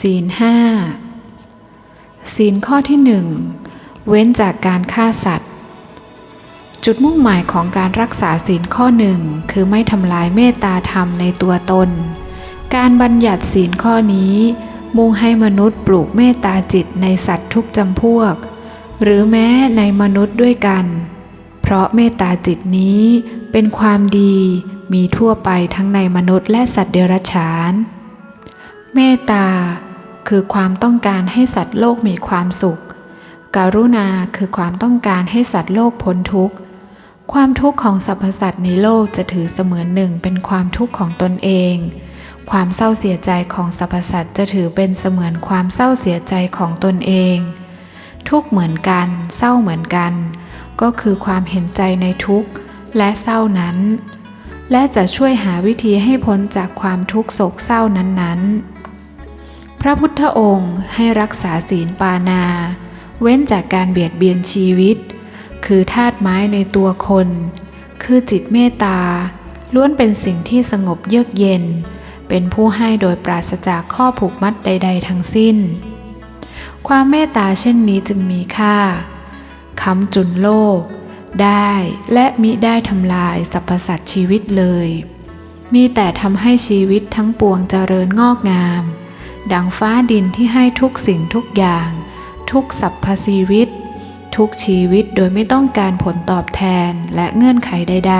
ศีลห้าศีลข้อที่หนึ่งเว้นจากการฆ่าสัตว์ จุดมุ่งหมายของการรักษาศีลข้อหนึ่งคือไม่ทำลายเมตตาธรรมในตัวตน การบัญญัติศีลข้อนี้ มุ่งให้มนุษย์ปลูกเมตตาจิตในสัตว์ทุกจำพวก หรือแม้ในมนุษย์ด้วยกัน เพราะเมตตาจิตนี้เป็นความดีมีทั่วไปทั้งในมนุษย์และสัตว์เดรัจฉาน เมตตา คือความต้องการให้สัตว์โลกมีความสุขการุณาคือความต้องการให้สัตว์โลกพ้นทุกข์ ความทุกข์ของสรรพสัตว์ในโลกจะถือเสมือนหนึ่งเป็นความทุกข์ของตนเอง ความเศร้าเสียใจของสรรพสัตว์จะถือเป็นเสมือนความเศร้าเสียใจของตนเอง ทุกข์เหมือนกัน เศร้าเหมือนกัน ก็คือความเห็นใจในทุกข์และเศร้านั้น และจะช่วยหาวิธีให้พ้นจากความทุกข์โศกเศร้านั้นๆ พระพุทธองค์ให้รักษาศีลปานา เว้นจากการเบียดเบียนชีวิต คือธาตุไม้ในตัวคน คือจิตเมตตา ล้วนเป็นสิ่งที่สงบเยือกเย็น เป็นผู้ให้โดยปราศจากข้อผูกมัดใด ๆ ทั้งสิ้น ความเมตตาเช่นนี้จึงมีค่าค้ำจุนโลก ได้และมิได้ทำลายสรรพสัตว์ชีวิตเลย มีแต่ทำให้ชีวิตทั้งปวงเจริญงอกงาม ดังฟ้าดินที่ให้ทุกสิ่งทุกอย่าง ทุกสรรพชีวิต ทุกชีวิตโดยไม่ต้องการผลตอบแทนและเงื่อนไขใด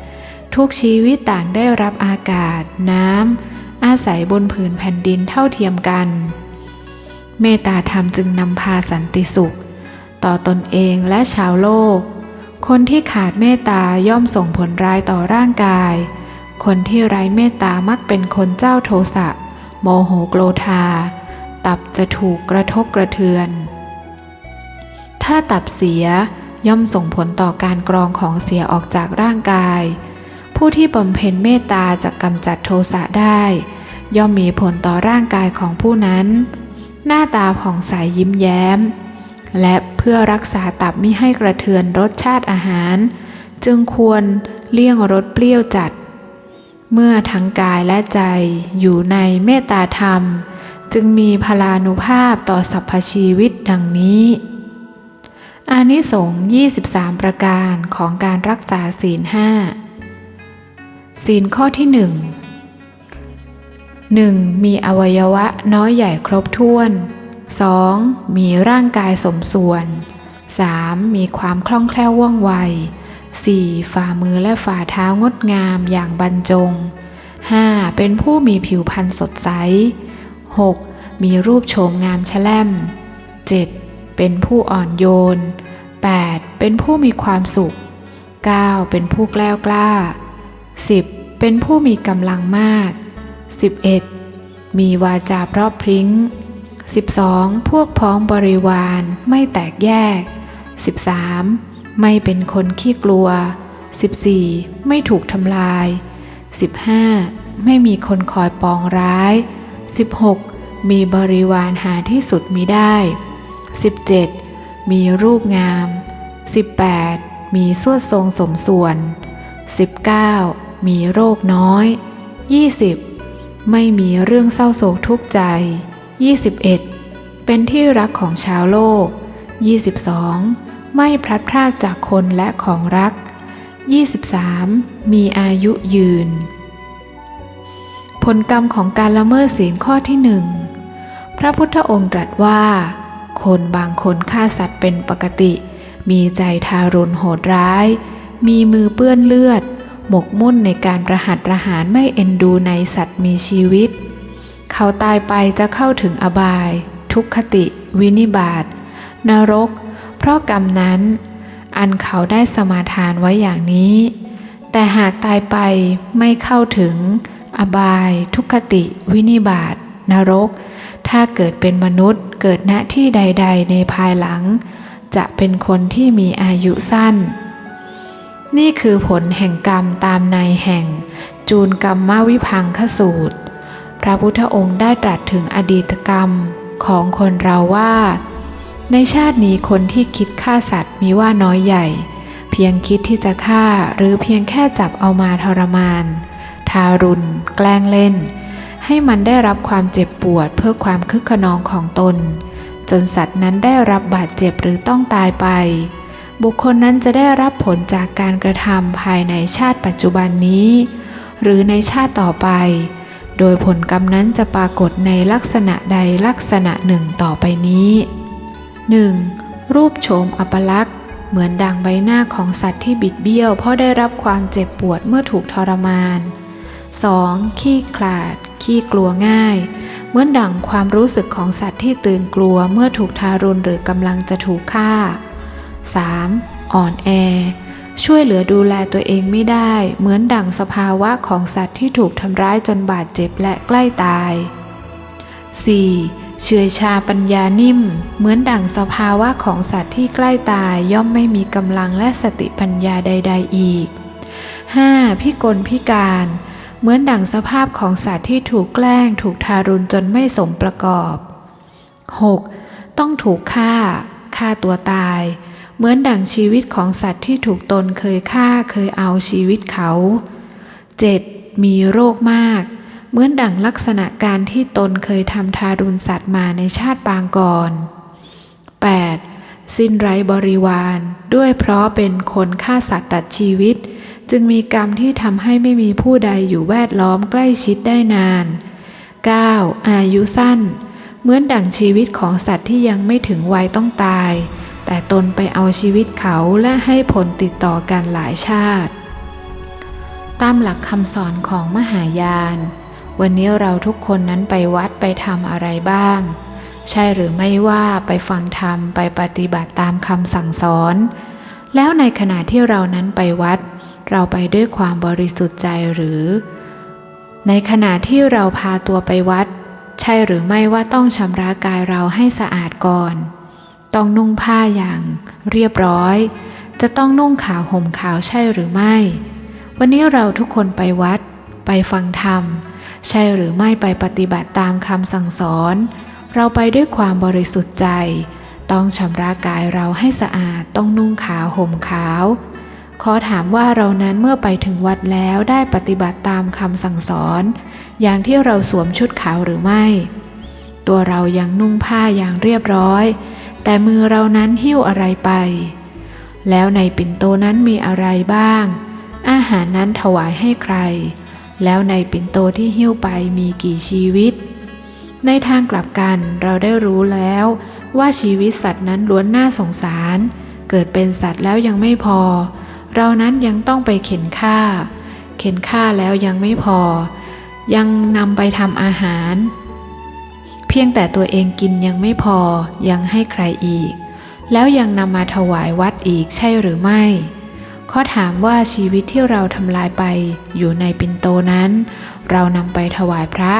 ๆ ทุกชีวิตต่างได้รับอากาศ น้ำ อาศัยบนผืนแผ่นดินเท่าเทียมกัน เมตตาธรรมจึงนำพาสันติสุข ต่อตนเองและชาวโลก คนที่ขาดเมตตาย่อมส่งผลร้ายต่อร่างกาย คนที่ไร้เมตตามักเป็นคนเจ้าโทสะ โมโหโกรธา ตับจะถูกกระทบกระเทือน ถ้าตับเสียย่อมส่งผลต่อการกรองของเสียออกจากร่างกาย ผู้ที่บำเพ็ญเมตตาจะกำจัดโทสะได้ ย่อมมีผลต่อร่างกายของผู้นั้น หน้าตาผ่องใสยยิ้มแย้ม และเพื่อรักษาตับมิให้กระเทือนรสชาติอาหาร จึงควรเลี่ยงรสเปรี้ยวจัด เมื่อทั้งกายและใจอยู่ในเมตตาธรรม จึงมีพลานุภาพต่อสรรพชีวิตดังนี้ อานิสงส์23 ประการของการรักษาศีลห้าศีลข้อที่หนึ่ง 1. มีอวัยวะน้อยใหญ่ครบถ้วน 2. มีร่างกายสมส่วน 3. มีความคล่องแคล่วว่องไว 4. ฝ่ามือและฝ่าเท้างดงามอย่างบรรจง 5. เป็นผู้มีผิวพรรณสดใส 6. มีรูปโฉมงามแฉล่ม 7. เป็นผู้อ่อนโยน 8. เป็นผู้มีความสุข 9. เป็นผู้แกล้วกล้า 10. เป็นผู้มีกำลังมาก 11. มีวาจาเพราะพริ้ง 12. พวกพ้องบริวารไม่แตกแยก 13. ไม่เป็นคนขี้กลัว 14. ไม่ถูกทำลาย 15. ไม่มีคนคอยปองร้าย 16. มีบริวารหาที่สุดมีได้ 17. มีรูปงาม 18. มีสวดทรงสมส่วน 19. มีโรคน้อย 20. ไม่มีเรื่องเศร้าโศกทุกข์ใจ 21. เป็นที่รักของชาวโลก 22. ไม่พลัดพรากจากคนและของรัก 23. มีอายุยืน ผลกรรมของการละเมิดศีลข้อที่หนึ่งพระพุทธองค์ตรัสว่า คนบางคนฆ่าสัตว์เป็นปกติ มีใจทารุณโหดร้าย มีมือเปื้อนเลือด หมกมุ่นในการประหัตประหารไม่เอ็นดูในสัตว์มีชีวิต เขาตายไปจะเข้าถึงอบาย ทุกขติ วินิบาตนรก ราะกรรมนั้น อันเขาได้สมาทานไว้อย่างนี้ แต่หากตายไปไม่เข้าถึง อบาย ทุกขติ วินิบาตนรก ถ้าเกิดเป็นมนุษย์เกิดณที่ใด ๆ ในภายหลัง จะเป็นคนที่มีอายุสั้น นี่คือผลแห่งกรรมตามในแห่ง จูนกรรมมาวิพังคสูตร พระพุทธองค์ได้ตรัสถึงอดีตกรรมของคนเราว่า ในชาตินี้คนที่คิดฆ่าสัตว์มีว่าน้อยใหญ่ เพียงคิดที่จะฆ่าหรือเพียงแค่จับเอามาทรมาน ทารุณ แกล้งเล่น ให้มันได้รับความเจ็บปวดเพื่อความคึกขนองของตน จนสัตว์นั้นได้รับบาดเจ็บหรือต้องตายไป บุคคลนั้นจะได้รับผลจากการกระทำภายในชาติปัจจุบันนี้ หรือในชาติต่อไป โดยผลกรรมนั้นจะปรากฏในลักษณะใดลักษณะหนึ่งต่อไปนี้ 1. รูปโฉมอัปลักษณ์ เหมือนดังใบหน้าของสัตว์ที่บิดเบี้ยว เพราะได้รับความเจ็บปวดเมื่อถูกทรมาน 2. ขี้ขลาด ขี้กลัวง่าย เหมือนดังความรู้สึกของสัตว์ที่ตื่นกลัวเมื่อถูกทารุณหรือกำลังจะถูกฆ่า 3. อ่อนแอ ช่วยเหลือดูแลตัวเองไม่ได้ เหมือนดังสภาวะของสัตว์ที่ถูกทำร้ายจนบาดเจ็บและใกล้ตาย 4. เฉื่อยชาปัญญานิ่ม เหมือนดั่งสภาวะของสัตว์ที่ใกล้ตายย่อมไม่มีกำลังและสติปัญญาใด ๆ อีก 5. พิกลพิการ เหมือนดั่งสภาพของสัตว์ที่ถูกแกล้งถูกทารุณจนไม่สมประกอบ 6. ต้องถูกฆ่าฆ่าตัวตาย เหมือนดั่งชีวิตของสัตว์ที่ถูกตนเคยฆ่าเคยเอาชีวิตเขา 7. มีโรคมาก เหมือนดั่งลักษณะการที่ตนเคยทำทารุณสัตว์มาในชาติปางก่อน 8. สิ้นไร้บริวาร ด้วยเพราะเป็นคนฆ่าสัตว์ตัดชีวิต จึงมีกรรมที่ทำให้ไม่มีผู้ใดอยู่แวดล้อมใกล้ชิดได้นาน 9. อายุสั้น เหมือนดั่งชีวิตของสัตว์ที่ยังไม่ถึงวัยต้องตาย แต่ตนไปเอาชีวิตเขาและให้ผลติดต่อกันหลายชาติ ตามหลักคำสอนของมหายาน วันนี้เราทุกคนนั้นไปวัดไปทำอะไรบ้าง ใช่หรือไม่ว่าไปฟังธรรมไปปฏิบัติตามคำสั่งสอน แล้วในขณะที่เรานั้นไปวัด เราไปด้วยความบริสุทธิ์ใจหรือ ในขณะที่เราพาตัวไปวัด ใช่หรือไม่ว่าต้องชำระกายเราให้สะอาดก่อน ต้องนุ่งผ้าอย่างเรียบร้อย จะต้องนุ่งขาวห่มขาวใช่หรือไม่ วันนี้เราทุกคนไปวัด ไปฟังธรรม ใช่หรือไม่ไปปฏิบัติตามคำสั่งสอน เราไปด้วยความบริสุทธิ์ใจ ต้องชำระกายเราให้สะอาดต้องนุ่งขาวห่มขาว ขอถามว่าเรานั้นเมื่อไปถึงวัดแล้วได้ปฏิบัติตามคำสั่งสอน อย่างที่เราสวมชุดขาวหรือไม่ ตัวเรายังนุ่งผ้าอย่างเรียบร้อย แต่มือเรานั้นหิ้วอะไรไป แล้วในปิ่นโตนั้นมีอะไรบ้าง อาหารนั้นถวายให้ใคร แล้วในปิ่นโตที่หิ้วไปมีกี่ชีวิต ในทางกลับกันเราได้รู้แล้วว่าชีวิตสัตว์นั้นล้วนน่าสงสาร เกิดเป็นสัตว์แล้วยังไม่พอ เรานั้นยังต้องไปเข็นฆ่า เข็นฆ่าแล้วยังไม่พอ ยังนำไปทำอาหาร เพียงแต่ตัวเองกินยังไม่พอยังให้ใครอีก แล้วยังนำมาถวายวัดอีกใช่หรือไม่ ข้อถามว่าชีวิตที่เราทำลายไปอยู่ในปินโตนั้น เรานำไปถวายพระ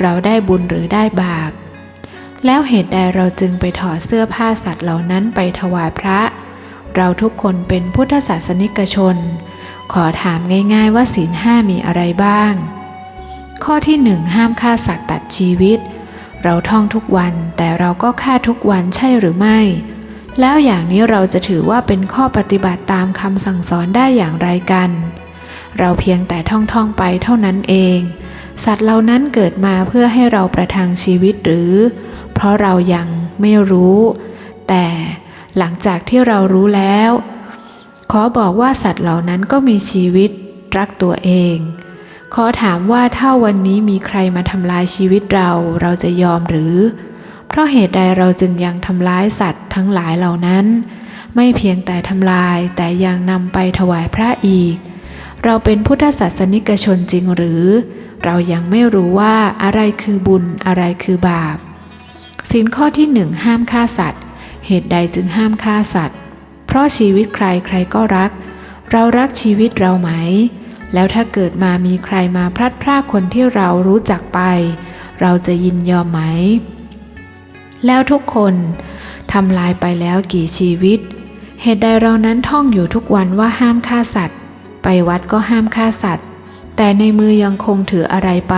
เราได้บุญหรือได้บาป แล้วเหตุใดเราจึงไปถอดเสื้อผ้าสัตว์เหล่านั้นไปถวายพระ เราทุกคนเป็นพุทธศาสนิกชน ขอถามง่ายๆว่าศีลห้ามีอะไรบ้าง ข้อที่หนึ่งห้ามฆ่าสัตว์ตัดชีวิต เราท่องทุกวันแต่เราก็ฆ่าทุกวันใช่หรือไม่ แล้วอย่างนี้เราจะถือว่าเป็นข้อปฏิบัติตามคำสั่งสอนได้อย่างไรกัน เราเพียงแต่ท่องท่องๆไปเท่านั้นเอง สัตว์เหล่านั้นเกิดมาเพื่อให้เราประทังชีวิตหรือ เพราะเรายังไม่รู้ แต่หลังจากที่เรารู้แล้ว ขอบอกว่าสัตว์เหล่านั้นก็มีชีวิตรักตัวเอง ขอถามว่าถ้าวันนี้มีใครมาทำลายชีวิตเรา เราจะยอมหรือ เพราะเหตุใดเราจึงยังทำร้ายสัตว์ทั้งหลายเหล่านั้น ไม่เพียงแต่ทำลายแต่ยังนำไปถวายพระอีก เราเป็นพุทธศาสนิกชนจริงหรือ เรายังไม่รู้ว่าอะไรคือบุญอะไรคือบาปสินข้อที่หนึ่งห้ามฆ่าสัตว์ เหตุใดจึงห้ามฆ่าสัตว์ เพราะชีวิตใครใครก็รัก เรารักชีวิตเราไหม แล้วถ้าเกิดมามีใครมาพลัดพรากคนที่เรารู้จักไป เราจะยินยอมไหม แล้วทุกคนทำลายไปแล้วกี่ชีวิต เหตุใดเรานั้นท่องอยู่ทุกวันว่าห้ามฆ่าสัตว์ ไปวัดก็ห้ามฆ่าสัตว์ แต่ในมือยังคงถืออะไรไป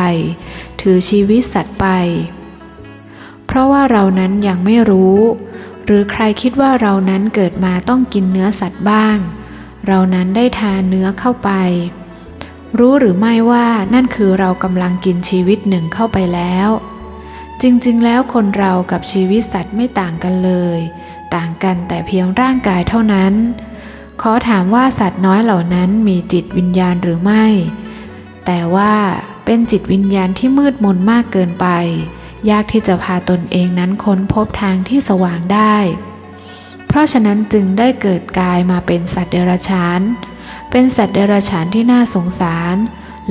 ถือชีวิตสัตว์ไป เพราะว่าเรานั้นยังไม่รู้ หรือใครคิดว่าเรานั้นเกิดมาต้องกินเนื้อสัตว์บ้าง เรานั้นได้ทานเนื้อเข้าไป รู้หรือไม่ว่านั่นคือเรากำลังกินชีวิตหนึ่งเข้าไปแล้ว จริงๆ แล้วคนเรากับชีวิตสัตว์ไม่ต่างกันเลย ต่างกันแต่เพียงร่างกายเท่านั้น ขอถามว่าสัตว์น้อยเหล่านั้นมีจิตวิญญาณหรือไม่ แต่ว่าเป็นจิตวิญญาณที่มืดมนมากเกินไป ยากที่จะพาตนเองนั้นค้นพบทางที่สว่างได้ เพราะฉะนั้นจึงได้เกิดกายมาเป็นสัตว์เดรัจฉาน เป็นสัตว์เดรัจฉานที่น่าสงสาร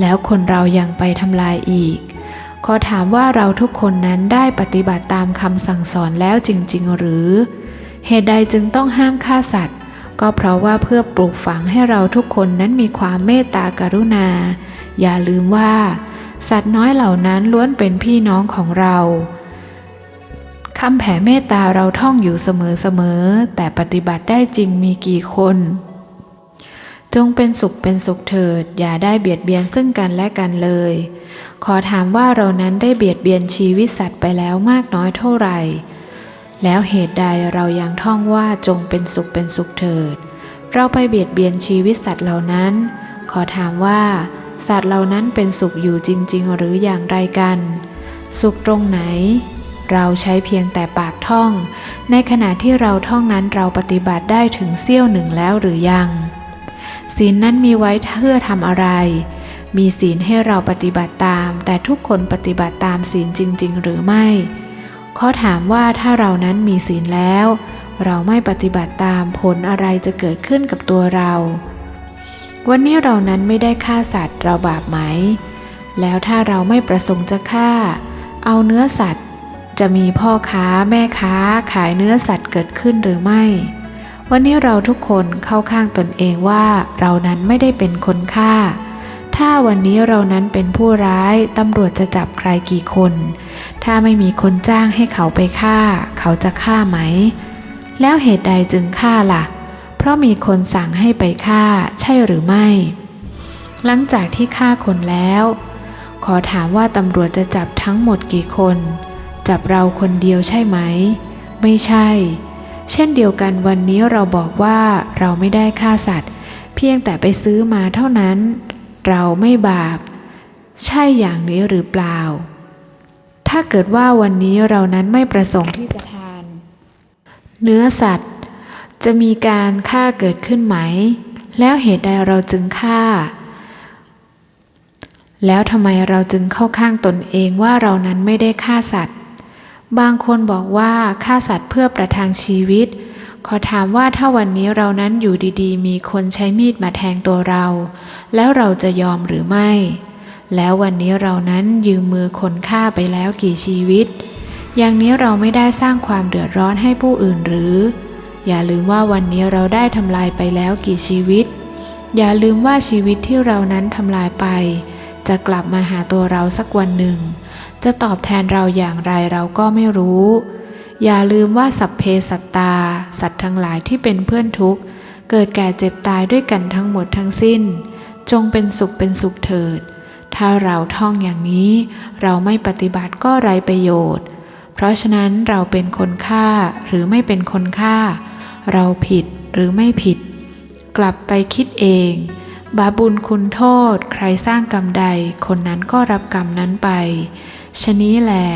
แล้วคนเรายังไปทำลายอีก ขอถามว่าเราทุกคนนั้นได้ปฏิบัติตามคำสั่งสอนแล้วจริง ๆ หรือ เหตุใดจึงต้องห้ามฆ่าสัตว์ ก็เพราะว่าเพื่อปลูกฝังให้เราทุกคนนั้นมีความเมตตากรุณา อย่าลืมว่า สัตว์น้อยเหล่านั้นล้วนเป็นพี่น้องของเราคำแผ่เมตตาเราท่องอยู่เสมอๆแต่ปฏิบัติได้จริงมีกี่คน จงเป็นสุขเป็นสุขเถิด อย่าได้เบียดเบียนซึ่งกันและกันเลย ขอถามว่าเรานั้นได้เบียดเบียนชีวิตสัตว์ไปแล้วมากน้อยเท่าไหร่ แล้วเหตุใดเรายังท่องว่าจงเป็นสุขเป็นสุขเถิด เราไปเบียดเบียนชีวิตสัตว์เหล่านั้น ขอถามว่า สัตว์เหล่านั้นเป็นสุขอยู่จริง ๆ หรืออย่างไรกัน สุขตรงไหน เราใช้เพียงแต่ปากท่อง ในขณะที่เราท่องนั้นเราปฏิบัติได้ถึงเสี้ยวหนึ่งแล้วหรือยัง ศีลนั้นมีไว้เพื่อทำอะไร มีศีลให้เราปฏิบัติตาม แต่ทุกคนปฏิบัติตามศีลจริง ๆ หรือไม่ข้อถามว่าถ้าเรานั้นมีศีลแล้ว เราไม่ปฏิบัติตามผลอะไรจะเกิดขึ้นกับตัวเรา วันนี้เรานั้นไม่ได้ฆ่าสัตว์เราบาปไหม แล้วถ้าเราไม่ประสงค์จะฆ่า เอาเนื้อสัตว์ จะมีพ่อค้าแม่ค้าขายเนื้อสัตว์เกิดขึ้นหรือไม่ วันนี้เราทุกคนเข้าข้างตนเองว่าเรานั้นไม่ได้เป็นคนฆ่า ถ้าวันนี้เรานั้นเป็นผู้ร้ายตำรวจจะจับใครกี่คน ถ้าไม่มีคนจ้างให้เขาไปฆ่า เขาจะฆ่าไหม แล้วเหตุใดจึงฆ่าล่ะ เพราะมีคนสั่งให้ไปฆ่าใช่หรือไม่ หลังจากที่ฆ่าคนแล้ว ขอถามว่าตำรวจจะจับทั้งหมดกี่คน จับเราคนเดียวใช่ไหม ไม่ใช่ เช่นเดียวกันวันนี้เราบอกว่าเราไม่ได้ฆ่าสัตว์ เพียงแต่ไปซื้อมาเท่านั้น เราไม่บาป ใช่อย่างนี้หรือเปล่า ถ้าเกิดว่าวันนี้เรานั้นไม่ประสงค์ที่จะทาน เนื้อสัตว์ จะมีการฆ่าเกิดขึ้นไหม แล้วเหตุใดเราจึงฆ่า แล้วทำไมเราจึงเข้าข้างตนเองว่าเรานั้นไม่ได้ฆ่าสัตว์ บางคนบอกว่าฆ่าสัตว์เพื่อประทังชีวิต ขอถามว่าถ้าวันนี้เรานั้นอยู่ดีๆ มีคนใช้มีดมาแทงตัวเรา แล้วเราจะยอมหรือไม่ แล้ววันนี้เรานั้นยืมมือคนฆ่าไปแล้วกี่ชีวิต อย่างนี้เราไม่ได้สร้างความเดือดร้อนให้ผู้อื่นหรือ อย่าลืมว่าวันนี้เราได้ทำลายไปแล้วกี่ชีวิต อย่าลืมว่าชีวิตที่เรานั้นทำลายไป จะกลับมาหาตัวเราสักวันหนึ่ง จะตอบแทนเราอย่างไรเราก็ไม่รู้ อย่าลืมว่าสัพเพสัตตา สัตว์ทั้งหลายที่เป็นเพื่อนทุกข์ เกิดแก่เจ็บตายด้วยกันทั้งหมดทั้งสิ้น จงเป็นสุขเป็นสุขเถิด ถ้าเราท่องอย่างนี้ เราไม่ปฏิบัติก็ไรประโยชน์ เพราะฉะนั้นเราเป็นคนฆ่าหรือไม่เป็นคนฆ่า เราผิดหรือไม่ผิด กลับไปคิดเองบาบุญคุณโทษ ใครสร้างกรรมใด คนนั้นก็รับกรรมนั้นไป ชะนี้แหละ